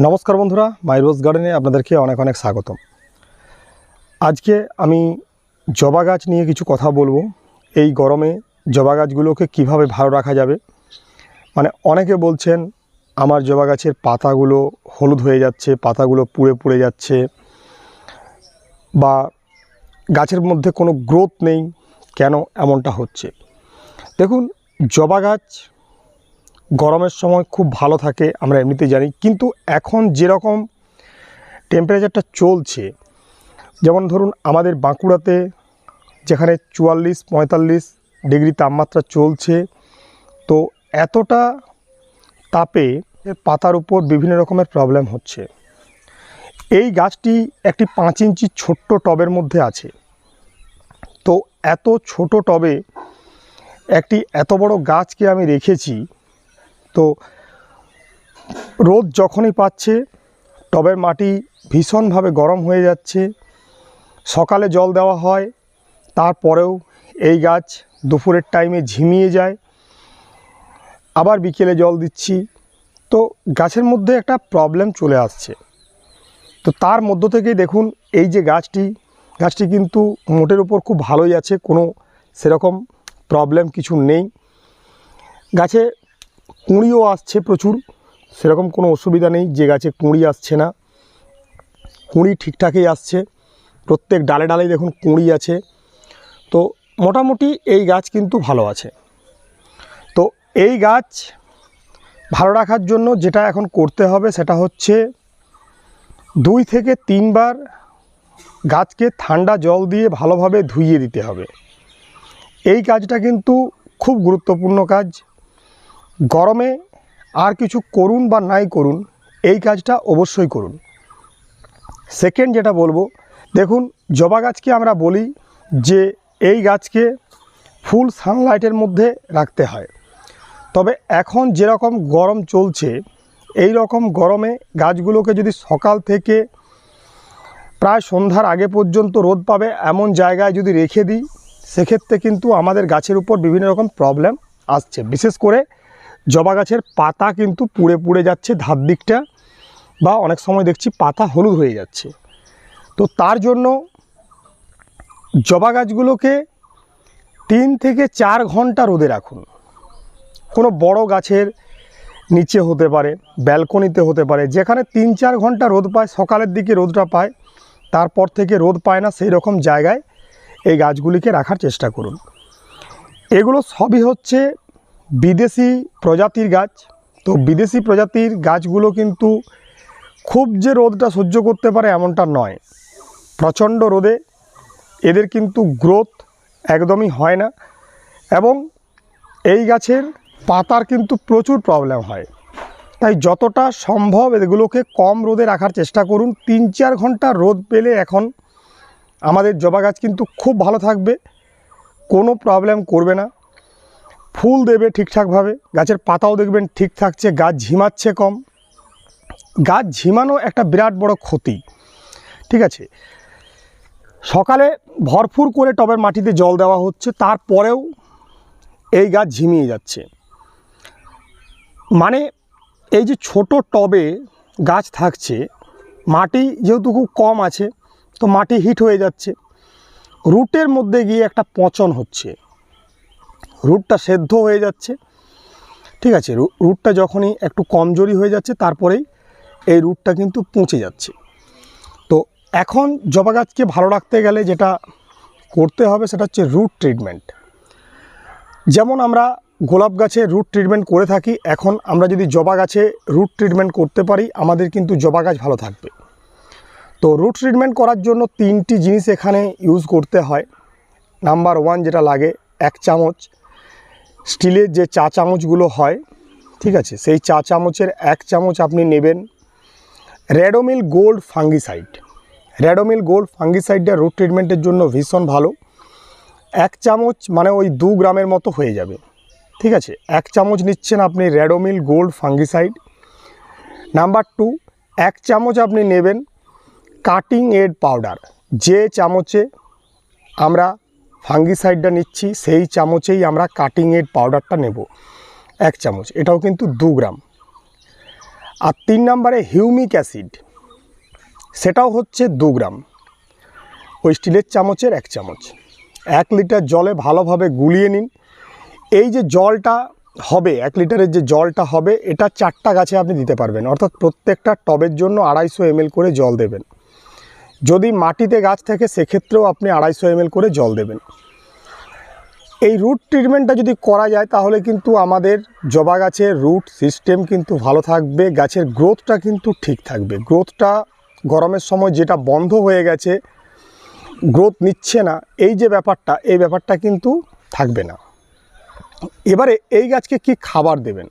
নমস্কার বন্ধুরা মাই রোজ গার্ডেনে আপনাদেরকে অনেক অনেক স্বাগতম। আজকে আমি জবা গাছ নিয়ে কিছু কথা বলব। এই গরমে জবা গাছগুলোকে কীভাবে ভালো রাখা যাবে? মানে অনেকে বলছেন, আমার জবা গাছের পাতাগুলো হলুদ হয়ে যাচ্ছে, পাতাগুলো পুড়ে পুড়ে যাচ্ছে। বা, গাছের মধ্যে কোনো গ্রোথ নেই, কেন এমনটা হচ্ছে? দেখুন, জবা গাছ গরমের সময় খুব ভালো থাকে, আমরা এমনিতে জানি। কিন্তু এখন যেরকম টেম্পারেচারটা চলছে, যেমন ধরুন আমাদের বাঁকুড়াতে যেখানে চুয়াল্লিশ, পঁয়তাল্লিশ ডিগ্রি তাপমাত্রা চলছে, তো এতটা তাপে পাতার উপর বিভিন্ন রকমের প্রবলেম হচ্ছে। এই গাছটি একটি পাঁচ ইঞ্চি ছোট্ট টবের মধ্যে আছে। তো এত ছোট টবে একটি এত বড় গাছকে আমি রেখেছি তো রোদ যখনই পাচ্ছে, টবের মাটি ভীষণভাবে গরম হয়ে যাচ্ছে। সকালে জল দেওয়া হয়, তারপরেও এই গাছ দুপুরের টাইমে ঝিমিয়ে যায়। আবার বিকেলে জল দিচ্ছি। তো গাছের মধ্যে একটা প্রবলেম চলে আসছে। তো তার মধ্য থেকেই দেখুন, এই যে গাছটি গাছটি কিন্তু মোটের উপর খুব ভালোই আছে, কোনো সেরকম প্রবলেম কিছু নেই। গাছে কুঁড়িও আসছে প্রচুর, সেরকম কোনো অসুবিধা নেই, যে গাছে কুঁড়ি আসছে না। কুঁড়ি ঠিকঠাকই আসছে, প্রত্যেক ডালে ডালে দেখুন কুঁড়ি আছে। তো মোটামুটি এই গাছ কিন্তু ভালো আছে। তো এই গাছ ভালো রাখার জন্য যেটা এখন করতে হবে সেটা হচ্ছে দুই থেকে তিনবার গাছকে ঠান্ডা জল দিয়ে ভালোভাবে ধুইয়ে দিতে হবে। এই কাজটা কিন্তু খুব গুরুত্বপূর্ণ কাজ। গরমে আর কিছু করুন বা নাই করুন, এই কাজটা অবশ্যই করুন। সেকেন্ড যেটা বলব, দেখুন, জবা গাছকে আমরা বলি যে এই গাছকে ফুল সানলাইটের মধ্যে রাখতে হয়। তবে এখন যেরকম গরম চলছে, এই রকম গরমে গাছগুলোকে যদি সকাল থেকে প্রায় সন্ধ্যার আগে পর্যন্ত রোদ পাবে এমন জায়গায় যদি রেখে দিই, সেক্ষেত্রে কিন্তু আমাদের গাছের উপর বিভিন্ন রকম প্রবলেম আসছে। বিশেষ করে জবা গাছের পাতা কিন্তু পুড়ে পুড়ে যাচ্ছে ধার দিকটা বা অনেক সময় দেখছি পাতা হলুদ হয়ে যাচ্ছে। তো তার জন্য জবা গাছগুলোকে তিন থেকে চার ঘণ্টা রোদে রাখুন। কোনো বড় গাছের নিচে হতে পারে, ব্যালকনিতে হতে পারে, যেখানে তিন চার ঘণ্টা রোদ পায়, সকালের দিকে রোদটা পায়, তারপর থেকে রোদ পায় না, সেই রকম জায়গায় এই গাছগুলিকে রাখার চেষ্টা করুন। এগুলো সবই হচ্ছে বিদেশি প্রজাতির গাছ। তো বিদেশি প্রজাতির গাছগুলো কিন্তু খুব যে রোদটা সহ্য করতে পারে এমনটা নয়। প্রচণ্ড রোদে এদের কিন্তু গ্রোথ একদমই হয় না এবং এই গাছের পাতার কিন্তু প্রচুর প্রবলেম হয়। তাই যতটা সম্ভব এগুলোকে কম রোদে রাখার চেষ্টা করুন। তিন চার ঘণ্টা রোদ পেলে এখন আমাদের জবা গাছ কিন্তু খুব ভালো থাকবে, কোনো প্রবলেম করবে না। ফুল দেবে ঠিকঠাকভাবে, গাছের পাতাও দেখবেন ঠিক থাকছে, গাছ ঝিমাচ্ছে কম। গাছ ঝিমানো একটা বিরাট বড় ক্ষতি, ঠিক আছে? সকালে ভরপুর করে টবের মাটিতে জল দেওয়া হচ্ছে, তারপরেও এই গাছ ঝিমিয়ে যাচ্ছে। মানে এই যে ছোট টবে গাছ থাকছে, মাটি যেহেতু খুব কম আছে, তো মাটি হিট হয়ে যাচ্ছে। রুটের মধ্যে গিয়ে একটা পচন হচ্ছে। রুটটা সেদ্ধ হয়ে যাচ্ছে। ঠিক আছে রুটটা যখনই একটু কমজোরি হয়ে যাচ্ছে, তারপরেই এই রুটটা কিন্তু পচে যাচ্ছে। তো এখন জবা গাছকে ভালো রাখতে গেলে যেটা করতে হবে সেটা হচ্ছে রুট ট্রিটমেন্ট যেমন আমরা গোলাপ গাছে রুট ট্রিটমেন্ট করে থাকি, এখন আমরা যদি জবা গাছে রুট ট্রিটমেন্ট করতে পারি, আমাদের কিন্তু জবা গাছ ভালো থাকবে। তো রুট ট্রিটমেন্ট করার জন্য তিনটি জিনিস এখানে ইউজ করতে হয়। নাম্বার ওয়ান যেটা লাগে, এক চামচ স্টিলের যে চা চামচগুলো হয়, ঠিক আছে? সেই চা চামচের এক চামচ আপনি নেবেন Ridomil gold fungicide. Ridomil gold ফাঙ্গিসাইডটা root ট্রিটমেন্টের জন্য ভীষণ ভালো। এক চামচ মানে ওই দু গ্রামের মতো হয়ে যাবে, ঠিক আছে? এক চামচ নিচ্ছেন আপনি Ridomil gold fungicide. Number two, এক চামচ আপনি নেবেন কাটিং এড পাউডার। যে চামচে আমরা ফাঙ্গিসাইডটা নিচ্ছি, সেই চামচেই আমরা কাটিং এড পাউডারটা নেব। এক চামচ, এটাও কিন্তু দু গ্রাম। আর তিন নম্বরে হিউমিক অ্যাসিড সেটাও হচ্ছে দু গ্রাম। ওই স্টিলের চামচের এক চামচ। এক লিটার জলে ভালোভাবে গুলিয়ে নিন। এই যে জলটা হবে, এক লিটারের যে জলটা হবে, এটা চারটা গাছে আপনি দিতে পারবেন। অর্থাৎ প্রত্যেকটা টবের জন্য আড়াইশো এমএল করে জল দেবেন। যদি মাটিতে গাছ থাকে সেক্ষেত্রেও আপনি আড়াইশো এমএল করে জল দেবেন। এই রুট ট্রিটমেন্টটা যদি করা যায়, তাহলে কিন্তু আমাদের জবা গাছের রুট সিস্টেম কিন্তু ভালো থাকবে, গাছের গ্রোথটা কিন্তু ঠিক থাকবে। গ্রোথটা গরমের সময় যেটা বন্ধ হয়ে গেছে গ্রোথ নিচ্ছে না। এই যে ব্যাপারটা, এই ব্যাপারটা কিন্তু থাকবে না। এবারে এই গাছকে কি খাবার দেবেন?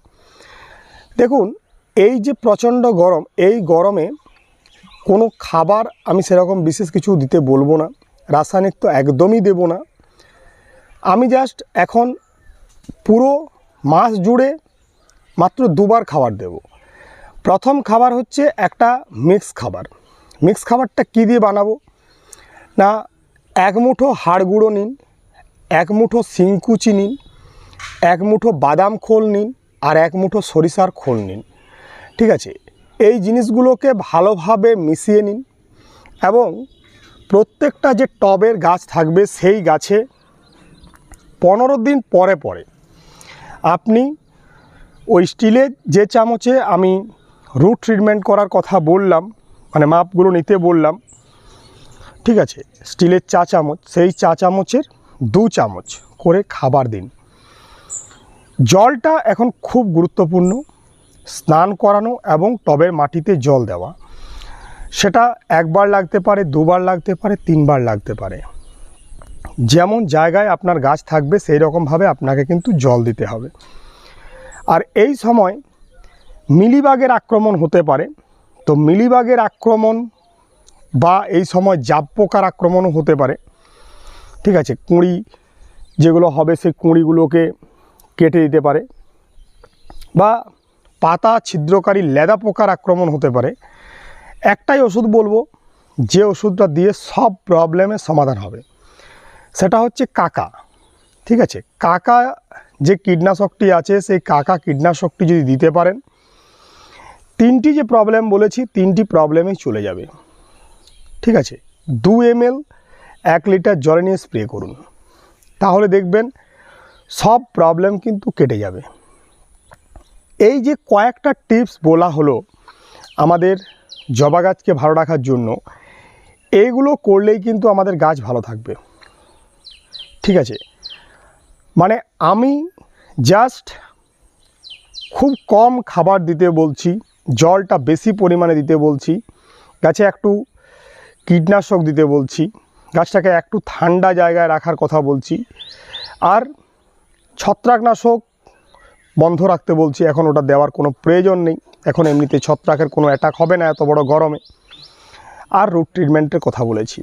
দেখুন, এই যে প্রচণ্ড গরম, এই গরমে কোনো খাবার আমি সেরকম বিশেষ কিছু দিতে বলব না। রাসায়নিক তো একদমই দেব না। আমি জাস্ট এখন পুরো মাস জুড়ে মাত্র দুবার খাবার দেব। প্রথম খাবার হচ্ছে একটা মিক্স খাবার। মিক্স খাবারটা কী দিয়ে বানাবো? না, এক মুঠো হাড় গুঁড়ো নিন, এক মুঠো শিংকুচি নিন, এক মুঠো বাদাম খোল নিন আর এক মুঠো সরিষার খোল নিন। ঠিক আছে? এই জিনিসগুলোকে ভালোভাবে মিশিয়ে নিন এবং প্রত্যেকটা যে টবের গাছ থাকবে সেই গাছে পনেরো দিন পরে পরে আপনি ওই স্টিলের যে চামচে আমি রুট ট্রিটমেন্ট করার কথা বললাম মানে মাপগুলো নিতে বললাম, ঠিক আছে, স্টিলের চা চামচ, সেই চা চামচের দু চামচ করে খাবার দিন। জলটা এখন খুব গুরুত্বপূর্ণ। স্নান করানো এবং টবের মাটিতে জল দেওয়া। সেটা একবার লাগতে পারে, দুবার লাগতে পারে, তিনবার লাগতে পারে। যেমন জায়গায় আপনার গাছ থাকবে, সেই রকমভাবে আপনাকে কিন্তু জল দিতে হবে। আর এই সময় মিলিবাগের আক্রমণ হতে পারে। তো মিলিবাগের আক্রমণ বা এই সময় জাব পোকার আক্রমণও হতে পারে। ঠিক আছে, কুঁড়ি যেগুলো হবে, সেই কুঁড়িগুলোকে কেটে দিতে পারে। বা পাতা ছিদ্রকারী লেদা পোকার আক্রমণ হতে পারে। একটাই ওষুধ বলব, যে ওষুধটা দিয়ে সব প্রবলেমের সমাধান হবে। সেটা হচ্ছে কাকা, ঠিক আছে? কাকা যে কীটনাশকটি আছে, সেই কাকা কীটনাশকটি যদি দিতে পারেন, তিনটি যে প্রবলেম বলেছি, তিনটি প্রবলেমেই চলে যাবে। ঠিক আছে? দু এম এল এক লিটার জলে নিয়ে স্প্রে করুন। তাহলে দেখবেন সব প্রবলেম কিন্তু কেটে যাবে। এই যে কয়েকটা টিপস বলা হলো আমাদের জবা গাছকে ভালো রাখার জন্য, এইগুলো করলেই কিন্তু আমাদের গাছ ভালো থাকবে। ঠিক আছে? মানে আমি জাস্ট খুব কম খাবার দিতে বলছি, জলটা বেশি পরিমাণে দিতে বলছি, গাছে একটু কীটনাশক দিতে বলছি, গাছটাকে একটু ঠান্ডা জায়গায় রাখার কথা বলছি, আর ছত্রাকনাশক বন্ধ রাখতে বলছি, এখন ওটা দেওয়ার কোনো প্রয়োজন নেই। এখন এমনিতে ছত্রাকের কোনো অ্যাটাক হবে না এত বড় গরমে। আর রুট ট্রিটমেন্টের কথা বলেছি।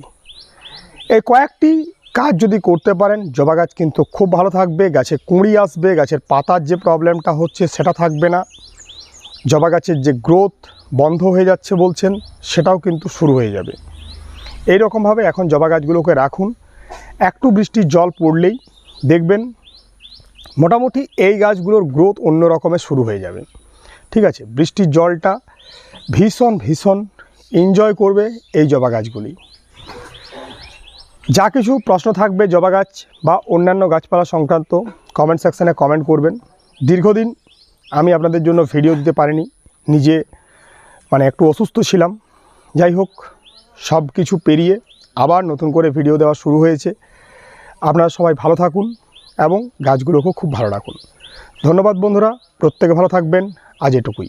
এই কয়েকটি কাজ যদি করতে পারেন, জবা গাছ কিন্তু খুব ভালো থাকবে, গাছে কুঁড়ি আসবে, গাছের পাতার যে প্রবলেমটা হচ্ছে সেটা থাকবে না। জবা গাছের যে গ্রোথ বন্ধ হয়ে যাচ্ছে বলছেন, সেটাও কিন্তু শুরু হয়ে যাবে। এই রকমভাবে এখন জবা গাছগুলোকে রাখুন। একটু বৃষ্টির জল পড়লেই দেখবেন মোটামুটি এই গাছগুলোর গ্রোথ অন্য রকমের শুরু হয়ে যাবে। ঠিক আছে? বৃষ্টির জলটা ভীষণ ভীষণ এনজয় করবে এই জবা গাছগুলি। যা কিছু প্রশ্ন থাকবে জবা গাছ বা অন্যান্য গাছপালা সংক্রান্ত কমেন্ট সেকশানে কমেন্ট করবেন। দীর্ঘদিন আমি আপনাদের জন্য ভিডিও দিতে পারিনি, নিজে মানে একটু অসুস্থ ছিলাম। যাই হোক সব কিছু পেরিয়ে আবার নতুন করে ভিডিও দেওয়া শুরু হয়েছে। আপনারা সবাই ভালো থাকুন। এবং গাছগুলোকেও খুব ভালো রাখুন। ধন্যবাদ বন্ধুরা প্রত্যেকে ভালো থাকবেন। আজ এটুকুই।